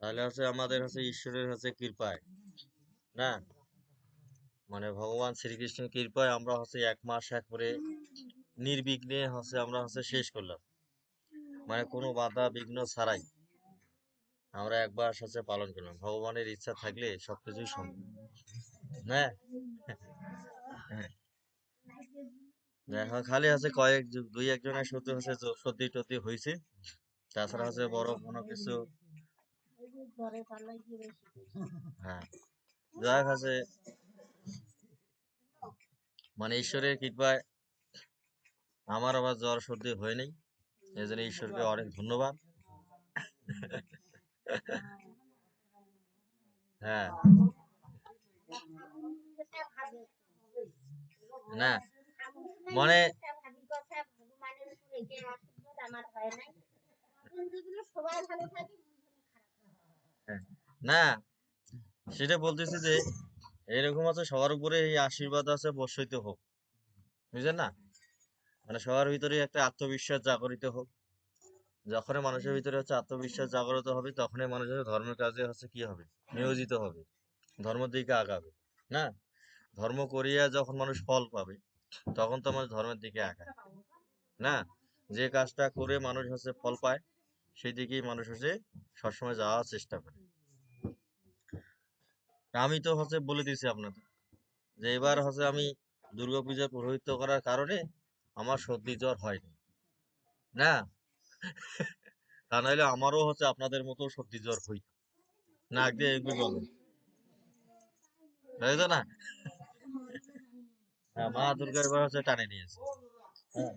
তাহলে হচ্ছে আমাদের হচ্ছে ঈশ্বরের হচ্ছে কৃপায়, না? মানে ভগবান শ্রীকৃষ্ণের কৃপায় আমরা হচ্ছে এক মাস একবারে নির্বিঘ্নে হচ্ছে আমরা হচ্ছে শেষ করলাম। মানে কোনো বাধা বিঘ্ন ছাড়াই আমরা একবার হচ্ছে পালন করলাম। ভগবানের ইচ্ছা থাকলে সবকিছুই সম্ভব। হ্যাঁ এখন খালি আছে কয়েক দুই একজনের সত্যি হচ্ছে সর্দি টর্দি হয়েছে। তাছাড়া হচ্ছে বড় কোনো কিছু হ্যাঁ। যাই আছে মানে ঈশ্বরের কৃপায় আমার আবার জ্বর সর্দি হয় নাই। এই জন্য ঈশ্বরকে অনেক ধন্যবাদ। হ্যাঁ। না মানে হ্যাঁ, না সেটা বলতেছি যে এরকম আছে সবার উপরে এই আশীর্বাদ আছে বর্ষিত হোক। বুঝলেন না? মানে সবার ভিতরে একটা আত্মবিশ্বাস জাগরিত হোক। যখনই মানুষের ভিতরে হচ্ছে আত্মবিশ্বাস জাগ্রত হবে, তখনই মানুষের ধর্মের কাজে হচ্ছে কি হবে? নিয়োজিত হবে। ধর্মের দিকে আগাবে, না? ধর্ম করিয়া যখন মানুষ ফল পাবে, তখন তো মানুষ ধর্মের দিকে আগায়, না? যে কাজটা করে মানুষ হচ্ছে ফল পায়, সেই দিকেই মানুষ হচ্ছে সবসময় যাওয়ার চেষ্টা করে। আমি তো হচ্ছে বলে দিয়েছি আপনাদের যে এবার হচ্ছে আমি দুর্গাপূজার পুরোহিত্য করার কারণে আমার সর্দি জ্বর হয়নি। না? তা নাহলে আমারও হচ্ছে আপনাদের মতো সর্দি জ্বর হই। নাক দিয়ে এগুলো গেল তাই না? হ্যাঁ মা দুর্গা এবার হচ্ছে টানে নিয়েছে। হ্যাঁ।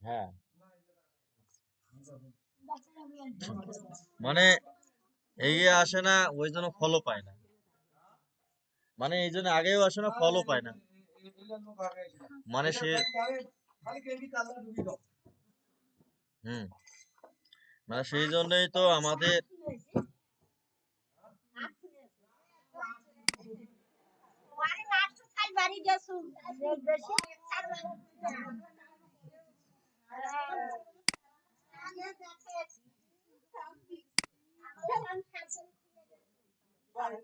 হ্যাঁ। মানে এগিয়ে আসে না ওই জন্য ফলও পায় না। মানে এই জন্য আগেও আসে না ফলও পায় না। মানে সে হুম। মানে সেই জন্যই তো আমাদের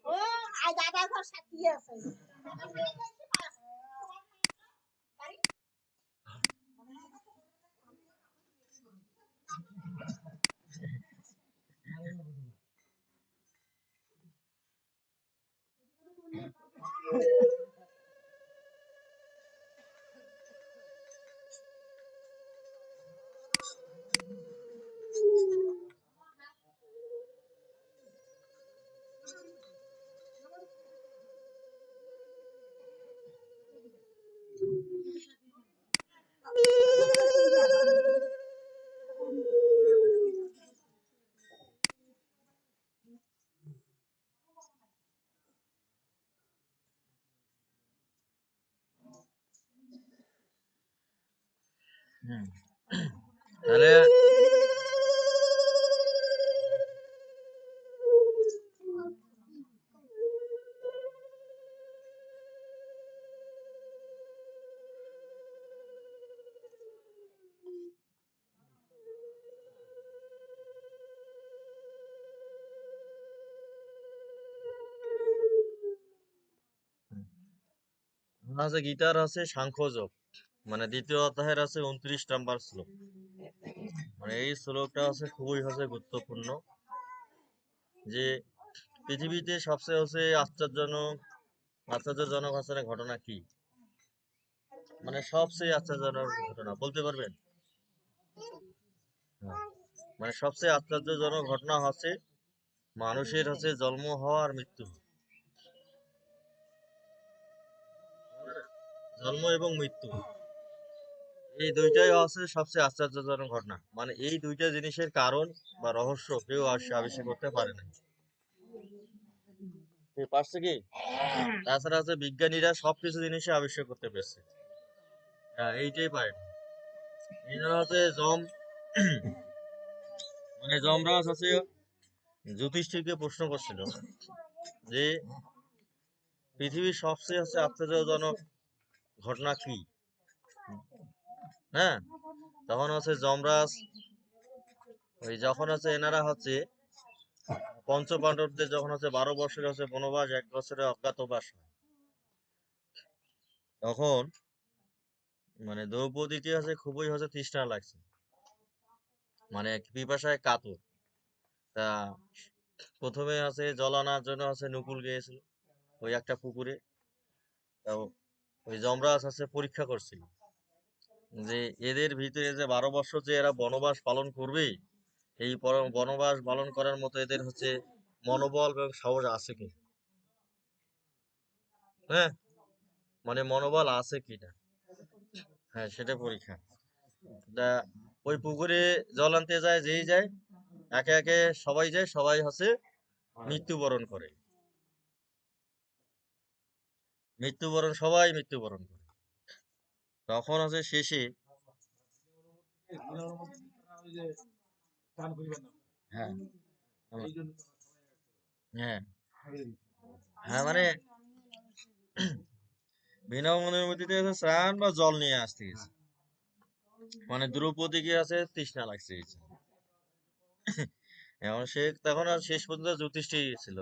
ও আই দাদা ঘর সাথী আছে। Thank you. আছে গীতার আছে, সাংখ্যযোগ। মানে দ্বিতীয় অধ্যায়ের আছে উনত্রিশ নাম্বার শ্লোক। মানে এই শ্লোকটা হচ্ছে খুবই হচ্ছে গুরুত্বপূর্ণ। যে পৃথিবীতে সবচেয়ে হচ্ছে আশ্চর্যজনক আশ্চর্যজনক না ঘটনা কি? মানে সবচেয়ে আশ্চর্যজনক ঘটনা, বলতে পারবেন? হ্যাঁ। মানে সবচেয়ে আশ্চর্যজনক ঘটনা হচ্ছে মানুষের হচ্ছে জন্ম হওয়া আর মৃত্যু জন্ম এবং মৃত্যু। এই দুইটাই হচ্ছে সবচেয়ে আশ্চর্যজনক ঘটনা। মানে এই দুইটা জিনিসের কারণ বা রহস্য কেউ আস- আবিষ্কার করতে পারে না। পারছে কি? তাছাড়া হচ্ছে বিজ্ঞানীরা সবকিছু আবিষ্কার করতে পেরেছে। হ্যাঁ এইটাই পারে হচ্ছে জম মানে যুধিষ্ঠিরকে প্রশ্ন করছিল যে পৃথিবীর সবচেয়ে হচ্ছে আশ্চর্যজনক ঘটনা কি? হ্যাঁ? তখন হচ্ছে যমরাজ, ওই যখন হচ্ছে এনারা হচ্ছে পঞ্চ পাণ্ডবদের যখন হচ্ছে বারো বছরের হচ্ছে বনবাস, এক বছরের অজ্ঞাতবাস তখন মানে দ্রৌপদীকে হচ্ছে খুবই হচ্ছে তৃষ্ণা লাগছে। মানে পিপাসায় কাতর। তা প্রথমে আছে জল আনার জন্য হচ্ছে নকুল গিয়েছিল ওই একটা পুকুরে। ওই যমরাজ হচ্ছে পরীক্ষা করছিল যে এদের ভিতরে যে বারো বছর যে এরা বনবাস পালন করবে, এই বনবাস পালন করার মতো এদের হচ্ছে মনোবল এবং সাহস আছে কি? হ্যাঁ? মানে মনোবল আছে কিনা? হ্যাঁ সেটা পরীক্ষা। ওই পুকুরে জল আনতে যায়, যেই যায়, একে একে সবাই যায়, সবাই হচ্ছে মৃত্যুবরণ করে। মৃত্যুবরণ, সবাই মৃত্যুবরণ করে। তখন হচ্ছে শেষে হ্যাঁ। হ্যাঁ। হ্যাঁ মানে বিনা অনুমতিতে হচ্ছে স্নান বা জল নিয়ে আসতে গেছে। মানে দ্রৌপদীকে আছে তৃষ্ণা লাগছে এখন সে তখন শেষ পর্যন্ত যুধিষ্ঠির ছিল।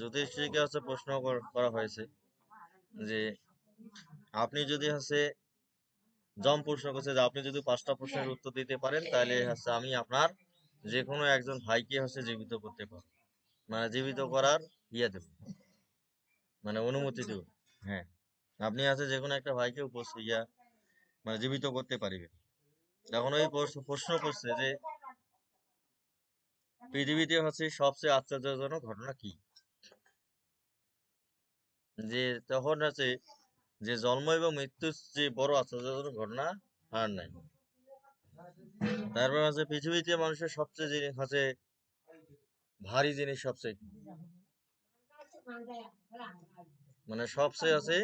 যুধিষ্ঠিরকে হচ্ছে প্রশ্ন করা হয়েছে। যে আপনি যদি হচ্ছে জম প্রশ্ন করছে যে আপনি যদি পাঁচটা প্রশ্নের উত্তর দিতে পারেন তাহলে হচ্ছে আমি আপনার যে কোনো একজন ভাইকে হচ্ছে জীবিত করতে পারব। মানে জীবিত করার ইয়ে দেব। মানে অনুমতি দেব। হ্যাঁ। আপনি আছে যে কোনো একটা ভাইকে উপস্থিত ইয়া মানে জীবিত করতে পারিবেন। তখন ওই প্রশ্ন- প্রশ্ন করছে যে পৃথিবীতে হচ্ছে সবচেয়ে আশ্চর্যজনক ঘটনা কি? যে তখন আছে যে জন্ম এবং মৃত্যুর যে বড় আশ্চর্যজনক ঘটনা আর নাই। তারপর আছে পৃথিবীতে মানুষের সবচেয়ে জিনিস আছে ভারী জিনিস সবচেয়ে? মানে সবচেয়ে আছে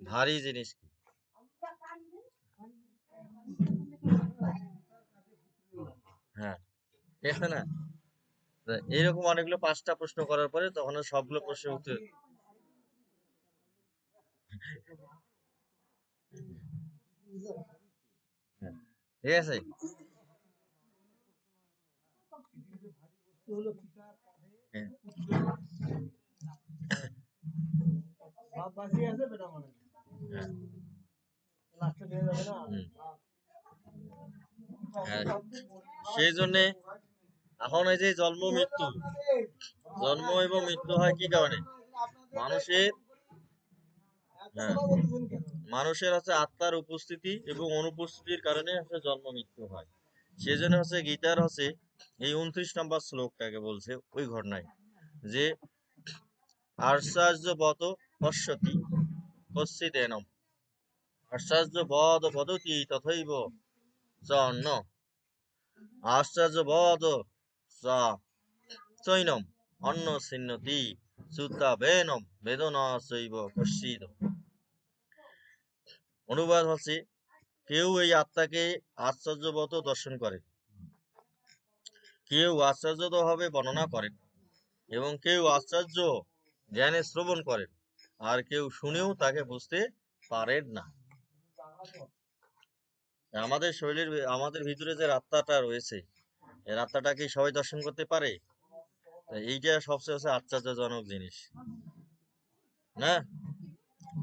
ভারী জিনিস কি? হ্যাঁ ঠিক আছে না এরকম অনেকগুলো পাঁচটা প্রশ্ন করার পরে তখন সবগুলো প্রশ্নের উত্তর ঠিক আছে। হ্যাঁ, হ্যাঁ। হ্যাঁ, সেই জন্যে এখন এই যে জন্ম মৃত্যু জন্ম এবং মৃত্যু হয় কি কারণে? মানুষের মানুষের হচ্ছে আত্মার উপস্থিতি এবং অনুপস্থিতির কারণে হচ্ছে জন্ম মৃত্যু হয়। সেজন্য হচ্ছে গীতার হচ্ছে এই উনত্রিশ নম্বর শ্লোকটাকে বলছে ওই ঘটনায় যে আশ্চর্যবত পশ্যতি কশ্চিদেনম আশ্চর্যবদ বদতি তথৈব চ অন্য আশ্চর্যবদ চ চৈনম অন্ন ছিন্নতি সুতা বেনম বেদনা চৈব কশ্চিদ অনুবাদ হচ্ছে, কেউ এই আত্মাকে আশ্চর্যবত দর্শন করে। কেউ আশ্চর্যত ভাবে বর্ণনা করেন এবং কেউ আশ্চর্য জ্ঞানে শ্রবণ করেন আর কেউ শুনেও তাকে বুঝতে পারেন না। আমাদের শরীরের আমাদের ভিতরে যে আত্মাটা রয়েছে, এই আত্মাটা কি সবাই দর্শন করতে পারে? এইটা সবচেয়ে হচ্ছে আশ্চর্যজনক জিনিস। না?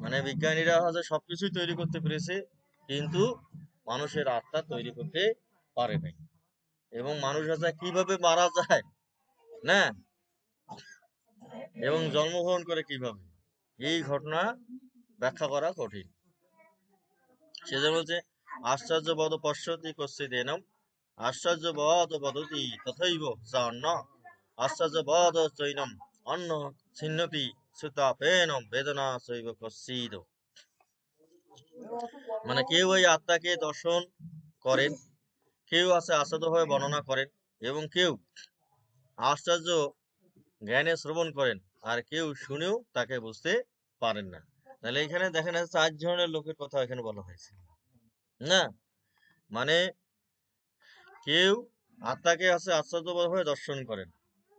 মানে বিজ্ঞানীরা হচ্ছে সবকিছুই তৈরি করতে পেরেছে, কিন্তু মানুষের আত্মা তৈরি করতে পারে নাই। এবং মানুষ হচ্ছে কীভাবে মারা যায়, না? এবং জন্মগ্রহণ করে কীভাবে, এই ঘটনা ব্যাখ্যা করা কঠিন। সেজন্য বলছে আশ্চর্যবদ পশ্যতি কশ্চিদেনম আশ্চর্যবদ বদতি তথৈব সা অন্ন আশ্চর্যবদ চৈনম, অন্ন ছিন্নতি সুতাপেনম বেদনা চৈব কশ্চিদ। মানে কেউ এই আত্মাকে দর্শন করেন, কেউ আছে আশ্চর্যভাবে বর্ণনা করেন, এবং কেউ আশ্চর্য জ্ঞানে শ্রবণ করেন, আর কেউ শুনেও তাকে বুঝতে পারেন না। তাহলে এখানে দেখেন চার ধরনের লোকের কথা এখানে বলা হয়েছে। না? মানে কেউ আত্মাকে আছে আশ্চর্যভাবে দর্শন করেন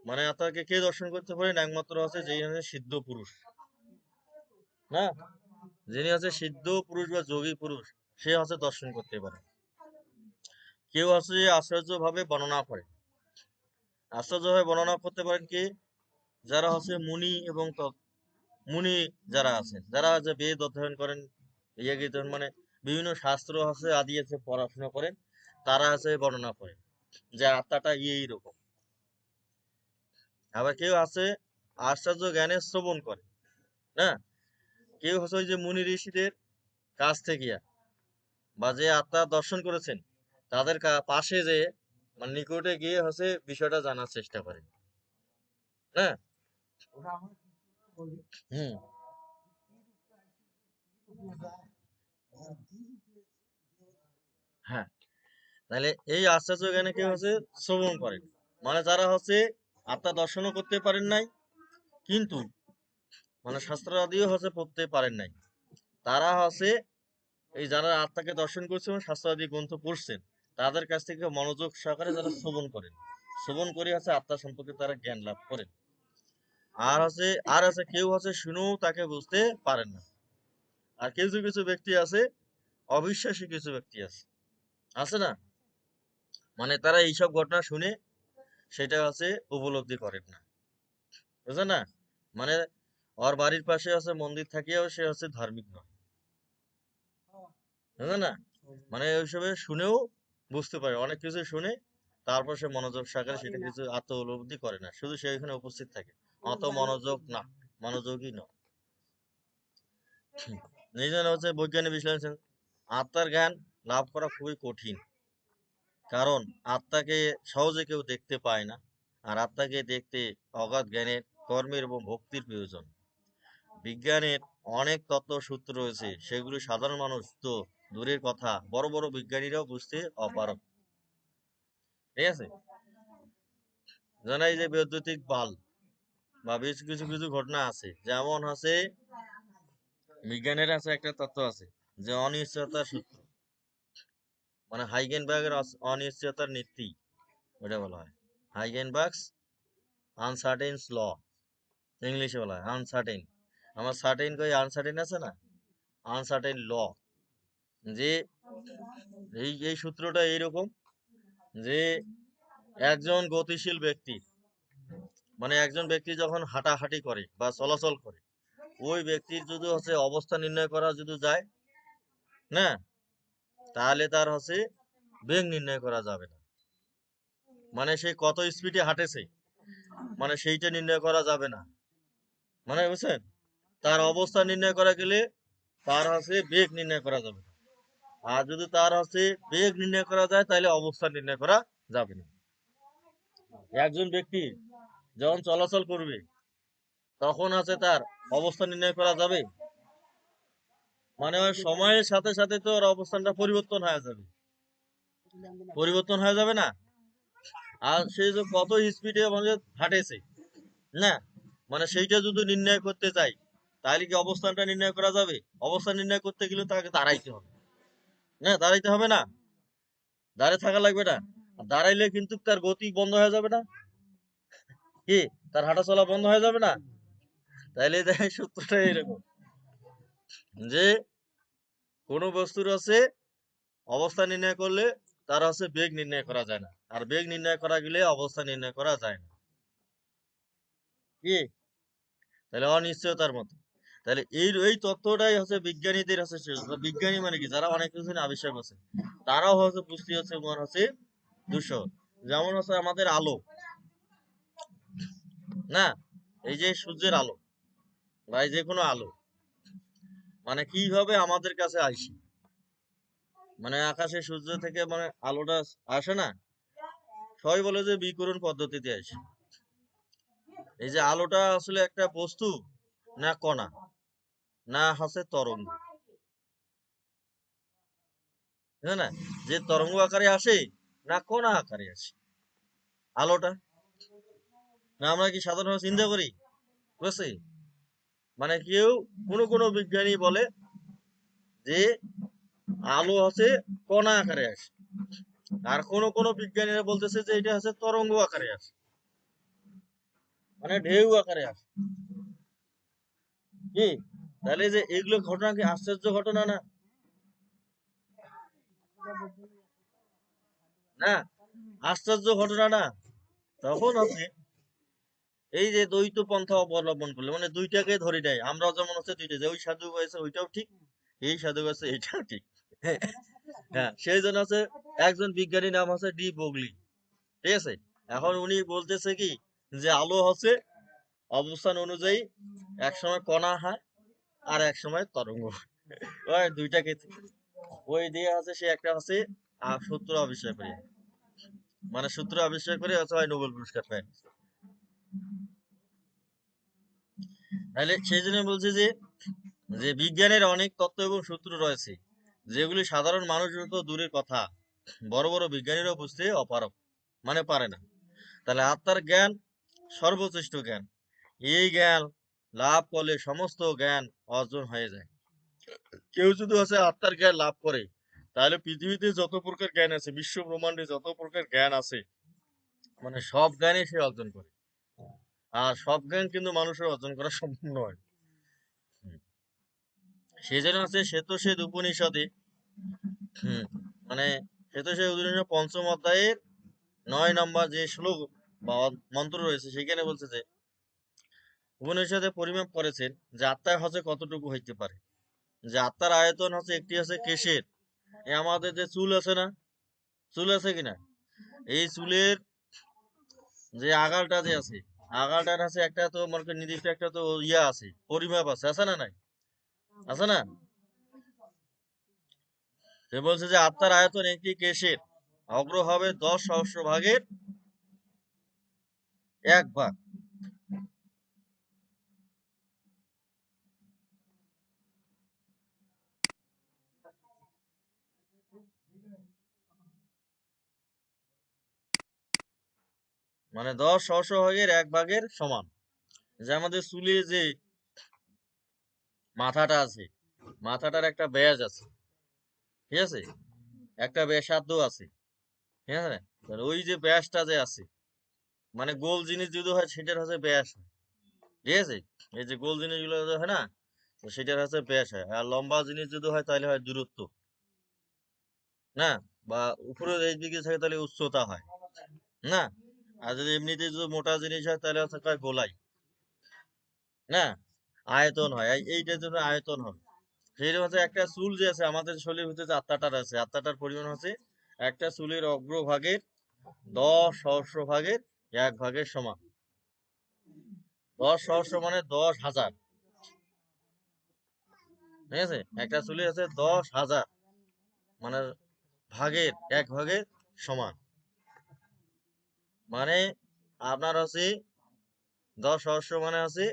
মানে আত্মাকে কে দর্শন করতে পারেন একমাত্র আছে যেই হচ্ছে সিদ্ধ পুরুষ। না? যিনি আছে সিদ্ধ পুরুষ বা যোগী পুরুষ, সে হচ্ছে দর্শন করতে পারে। কেউ আছে যে আশ্চর্যভাবে বর্ণনা করে। আশ্চর্যভাবে বর্ণনা করতে পারেন কি? যারা হচ্ছে মুনি এবং মুনি যারা আছেন, যারা যে বেদ অধ্যয়ন করেন ইয়ে মানে বিভিন্ন শাস্ত্র আছে আদি আছে পড়াশোনা করেন, তারা আছে বর্ণনা করেন যে আত্মাটা এই রকম। আবার কেউ আছে আশ্চর্য জ্ঞানের শ্রবণ করে না? কেউ হচ্ছে ওই যে মুনি ঋষিদের কাছ থেকে বা যে আত্মা দর্শন করেছেন তাদের পাশে যে মানে নিকটে গিয়ে হচ্ছে বিষয়টা জানার চেষ্টা করে হ্যাঁ হুম। হ্যাঁ। তাহলে এই আশ্চর্য জ্ঞানে কেউ হচ্ছে শ্রবণ করেন। মানে যারা হচ্ছে আত্মা দর্শনও করতে পারেন নাই, কিন্তু মানে শাস্ত্র আদিও হচ্ছে পড়তে পারেন নাই। তারা হচ্ছে এই যারা আত্মাকে দর্শন করছে এবং শাস্ত্র আদি গ্রন্থ পড়ছেন, তাদের কাছ থেকে মনোযোগ সহকারে যারা শ্রবণ করেন, শ্রবণ করে হচ্ছে আত্মা সম্পর্কে তারা জ্ঞান লাভ করেন। আর হচ্ছে, আর আছে কেউ হচ্ছে শুনেও তাকে বুঝতে পারেন না। আর কিছু কিছু ব্যক্তি আছে, অবিশ্বাসী কিছু ব্যক্তি আছে আছে না? মানে তারা এইসব ঘটনা শুনে সেটা হচ্ছে উপলব্ধি করেন না। বুঝলেন না? মানে ওর বাড়ির পাশে আছে মন্দির থাকিয়াও সে হচ্ছে ধার্মিক নয়। বুঝলেন না? মানে ওইসবে শুনেও বুঝতে পারে অনেক কিছু শুনে তারপর সে মনোযোগ সহকারে সেটা কিছু আত্ম উপলব্ধি করে না শুধু সে এখানে উপস্থিত থাকে। অত মনোযোগ না মনোযোগই নয়। এই জন্য হচ্ছে বৈজ্ঞানিক বিশ্লেষণ আত্মার জ্ঞান লাভ করা খুবই কঠিন। কারণ আত্মাকে সহজে কেউ দেখতে পায় না, আর আত্মাকে দেখতে অগাধ জ্ঞানের কর্মের এবং ভক্তির প্রয়োজন। বিজ্ঞানের অনেক তত্ত্ব সূত্র রয়েছে, সেগুলি সাধারণ মানুষ তো দূরের কথা, বড় বড় বিজ্ঞানীরাও বুঝতে অপারক ঠিক আছে? জানাই যে বৈদ্যুতিক বাল্ব বা বেশ কিছু কিছু ঘটনা আছে। যেমন আছে, বিজ্ঞানের আছে একটা তত্ত্ব আছে যে অনিশ্চয়তার সূত্র। মানে হাইগেনবার্গের অনিশ্চয়তার নীতি ওটা বলা হয়। হাইগেনবার্গস আনসার্টেনস ল ইংলিশে বলা হয় আনসার্টেন আমার সার্টেন কই আনসার্টেন আছে না? আনসার্টেন ল যে এই এই সূত্রটা এইরকম যে একজন গতিশীল ব্যক্তি মানে একজন ব্যক্তি যখন হাঁটাহাঁটি করে বা চলাচল করে, ওই ব্যক্তির যদি হচ্ছে অবস্থা নির্ণয় করা যদি যায়, না? তাহলে তার হচ্ছে বেগ নির্ণয় করা যাবে না। মানে সে কত স্পিডে হাঁটেছে মানে সেইটা নির্ণয় করা যাবে না। মানে বুঝছেন? তার অবস্থা নির্ণয় করা গেলে তার হচ্ছে বেগ নির্ণয় করা যাবে না। আর যদি তার হচ্ছে বেগ নির্ণয় করা যায়, তাহলে অবস্থা নির্ণয় করা যাবে না। একজন ব্যক্তি যখন চলাচল করবে, তখন আছে তার অবস্থা নির্ণয় করা যাবে। মানে সময়ের সাথে সাথে তো ওর অবস্থানটা পরিবর্তন হয়ে যাবে। পরিবর্তন হয়ে যাবে না? আর সে যে কত স্পিডে মানে হাঁটেছে, না? মানে সেইটা যদি নির্ণয় করতে চাই, তাহলে কি অবস্থানটা নির্ণয় করা যাবে? অবস্থান নির্ণয় করতে গেলে তাকে দাঁড়াইতে হবে। না, দাঁড়াইতে হবে না। দাঁড়িয়ে থাকা লাগবে না। দাঁড়াইলে কিন্তু তার গতি বন্ধ হয়ে যাবে না। কি? তার হাঁটা চলা বন্ধ হয়ে যাবে না? তাইলে দেখে সূত্রটা এরকম। যে কোন বস্তুর আছে অবস্থা নির্ণয় করলে তার হচ্ছে বেগ নির্ণয় করা যায় না। আর বেগ নির্ণয় করা গেলে অবস্থা নির্ণয় করা যায় না। কি? তাহলে অনিশ্চয়তার মতো। তাহলে এই এই তত্ত্বটাই হচ্ছে বিজ্ঞানীদের হচ্ছে বিজ্ঞানী মানে কি? যারা অনেক কিছু আবিষ্কার করছে, তারাও হচ্ছে বুঝতে হচ্ছে মনে হচ্ছে দুশো যেমন হচ্ছে আমাদের আলো। না, এই যে সূর্যের আলো বা যে কোনো আলো। মানে কীভাবে আমাদের কাছে আসে? মানে আকাশে সূর্য থেকে মানে আলোটা আসে না? সবাই বলে যে বিকিরণ পদ্ধতিতে আসে। এই যে আলোটা আসলে একটা বস্তু না কণা? না হচ্ছে তরঙ্গ। না? যে তরঙ্গ আকারে আসে, না কণা আকারে আসে। আলোটা? না আমরা কি সাধারণভাবে চিন্তা করি? বুঝছি? মানে কেউ কোনো কোনো বিজ্ঞানী বলে যে আলো হচ্ছে কণা আকারে আসে আর কোন কোন বিজ্ঞানীরা বলতেছে যে এটা হচ্ছে তরঙ্গ আকারে আসে মানে ঢেউ আকারে আসে কি? তাহলে যে এগুলো ঘটনা কি আশ্চর্য ঘটনা না? না? আশ্চর্য ঘটনা না? তখন হচ্ছে এই যে দ্বৈত পন্থা অবলম্বন করলে মানে দুইটাকে ধরে নেয়। আমরা যেমন হচ্ছে দুইটা যে ওই সাধু হয়েছে ওইটাও ঠিক এই সাধু হয়েছে এইটাও ঠিক। হ্যাঁ সেই জন্য হচ্ছে একজন বিজ্ঞানী নাম হচ্ছে ডি বগলি। ঠিক আছে? এখন উনি বলতেছে কি যে আলো হচ্ছে অবস্থান অনুযায়ী এক সময় কণা হয় আর এক সময় তরঙ্গ। ওই দুইটাকে ওই দিয়ে আছে সে একটা আছে আহ, সূত্র আবিষ্কার করে। মানে সূত্র আবিষ্কার করে হয় নোবেল পুরস্কার পায়। তাহলে সেই জন্য বলছে যে যে বিজ্ঞানের অনেক তত্ত্ব এবং সূত্র রয়েছে, যেগুলি সাধারণ মানুষের তো দূরের কথা, বড় বড় বিজ্ঞানীরাও বুঝতে অপারক মানে পারে না। তাহলে আত্মার জ্ঞান সর্বশ্রেষ্ঠ জ্ঞান। এই জ্ঞান লাভ করলে সমস্ত জ্ঞান অর্জন হয়ে যায়। কেউ যদি হচ্ছে আত্মার জ্ঞান লাভ করে তাহলে পৃথিবীতে যত প্রকার জ্ঞান আছে, বিশ্ব ব্রহ্মাণ্ডে যত প্রকার জ্ঞান আছে মানে সব জ্ঞানই সে অর্জন করে। আর সব জ্ঞান কিন্তু মানুষের অর্জন করা সম্ভব নয়। হুম। সেজন্য হচ্ছে শ্বেতসেদ উপনিষদে হুম, মানে শ্বেতসেদ উপনিষদ পঞ্চম অধ্যায়ের নয় নম্বর যে শ্লোক বা মন্ত্র রয়েছে সেখানে বলছে যে উপনিষদে পরিমাপ করেছেন যে আত্মায় হচ্ছে কতটুকু হইতে পারে। যে আত্মার আয়তন হচ্ছে একটি হচ্ছে কেশের। এ আমাদের যে চুল আছে না চুল আছে কিনা? এই চুলের যে আগালটা যে আছে আগালটার আছে একটা তো মনে নির্দিষ্ট একটা তো ইয়া আছে, পরিমাপ আছে আছে না নাই? আছে না? সে বলছে যে আত্মার আয়তন একটি কেশের, অগ্র হবে দশ সহস্র ভাগের এক ভাগ। মানে দশ সহস্র এক ভাগের সমান। যে আমাদের চুলে যে মাথাটা আছে, মাথাটার একটা ব্যাজ আছে, ঠিক আছে? একটা ব্যাসার্ধ আছে, ঠিক আছে? ওই যে ব্যাসটা যে আছে মানে গোল জিনিস যদি হয় সেটার হচ্ছে ব্যাস হয়, ঠিক আছে? এই যে গোল জিনিসগুলো হয় না, তো সেটার হচ্ছে ব্যাস হয়। আর লম্বা জিনিস যদি হয় তাহলে হয় দূরত্ব, না? বা উপরের এই দিকে থাকে তাহলে উচ্চতা হয়, না? আর যদি এমনিতে যদি মোটা জিনিস হয়, তাহলে হচ্ছে কয় গোলাই। না? আয়তন হয়। এই- এইটার জন্য আয়তন হবে। সেরকম হচ্ছে একটা চুল যে আছে, আমাদের শরীরের ভিতরে যে আত্মাটার আছে, আত্মাটার পরিমাণ হচ্ছে একটা চুলের অগ্রভাগের দশ সহস্র ভাগের এক ভাগের সমান। দশ সহস্র মানে দশ হাজার। ঠিক আছে? একটা চুলে আছে দশ হাজার। মানে ভাগের, এক ভাগের সমান। মানে আপনার হচ্ছে দশ সহস্র মানে আছে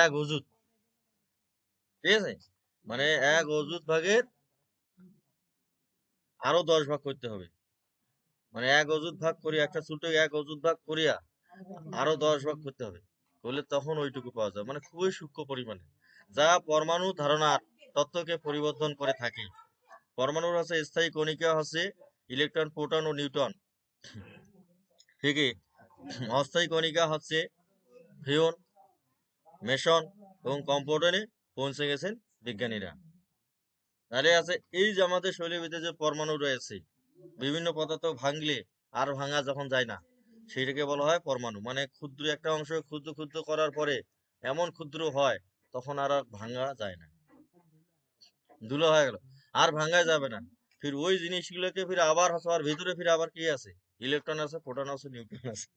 এক অজুত ঠিক আছে? মানে এক অজুত ভাগের আরও দশ ভাগ করতে হবে। মানে এক অজুত ভাগ করি একটা ছোট এক অজুত ভাগ করিয়া আরও দশ ভাগ করতে হবে। করলে তখন ওইটুকু পাওয়া যায় মানে খুবই সূক্ষ্ম পরিমাণে। যা পরমাণু ধারণার তত্ত্বকে পরিবর্তন করে থাকে। পরমাণুর আছে স্থায়ী কণিকা হচ্ছে ইলেকট্রন, প্রোটন ও নিউটন ঠিকই। অস্থায়ী কণিকা হচ্ছে ফিওন মেশন এবং কম্পাউন্ডে পৌঁছে গেছেন বিজ্ঞানীরা। তাহলে আছে, এই যে আমাদের শরীরের ভিতরে যে পরমাণু রয়েছে, বিভিন্ন পদার্থ ভাঙলে আর ভাঙা যখন যায় না সেটাকে বলা হয় পরমাণু। মানে ক্ষুদ্র একটা অংশ ক্ষুদ্র ক্ষুদ্র করার পরে এমন ক্ষুদ্র হয়, তখন আর ভাঙা যায় না। ধুলো হয়ে গেল, আর ভাঙা যাবে না। ফির ওই জিনিসগুলোকে ফির আবার হচ্ছে আর ভিতরে ফির আবার কি আছে? ইলেকট্রন আছে, প্রোটন আছে, নিউট্রন আছে।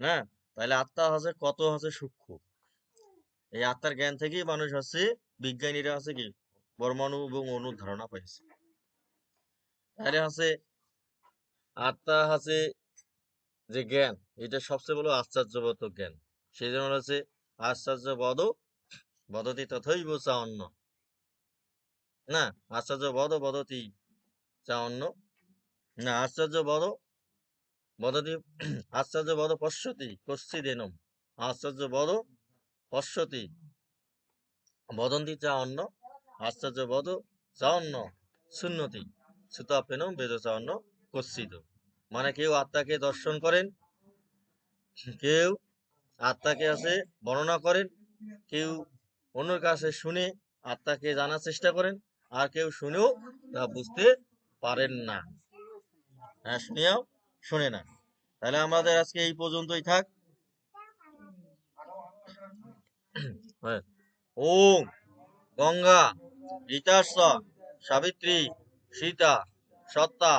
না? তাহলে আত্মা হচ্ছে কত হচ্ছে সূক্ষ্ম। এই আত্মার জ্ঞান থেকেই মানুষ হচ্ছে বিজ্ঞানীরা আছে কি? পরমাণু এবং অণুর ধারণা পাইছে। তাহলে হচ্ছে আত্মা হচ্ছে যে জ্ঞান, এটা সবচেয়ে বড় আশ্চর্যবোধক জ্ঞান। সেই জন্য হচ্ছে আশ্চর্য বদ বদতি তথই চা অন্য না? আশ্চর্য বদ বদতি চা অন্য না, আশ্চর্য বড়, বদতি, আশ্চর্য বদ পশ্যতি কশ্চিদেনম আশ্চর্য বদ পশ্যতি, বদন্তি চা অন্য আশ্চর্য বদ চা অন্য শূন্যতি সুতাপেনম বেদচান্ন কচ্ছিত মানে কেউ আত্মাকে দর্শন করেন, কেউ আত্মাকে আছে বর্ণনা করেন, কেউ অন্যের কাছে শুনে আত্মাকে জানার চেষ্টা করেন, আর কেউ শুনেও তা বুঝতে পারেন না। হ্যাঁ শুনেও শোনে না। তাহলে আমাদের আজকে এই পর্যন্তই থাক। হ্যাঁ। ওম গঙ্গা গীতার্ষ সাবিত্রী সীতা সত্তা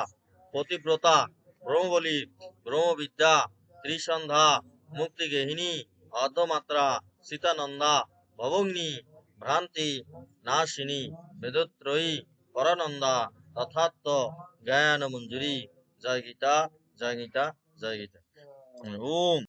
পতিব্রতা ব্রহ্মবলী ব্রহ্মবিদ্যা ত্রিসন্ধ্যা মুক্তিগেহিনী অর্ধমাত্রা সীতানন্দা ভবগ্নি ভ্রান্তি নাশিনী বেদত্রয়ী পরানন্দা তথাত্ম জ্ঞান মঞ্জুরি জয় গীতা জয় গীতা জয় গীতা ওম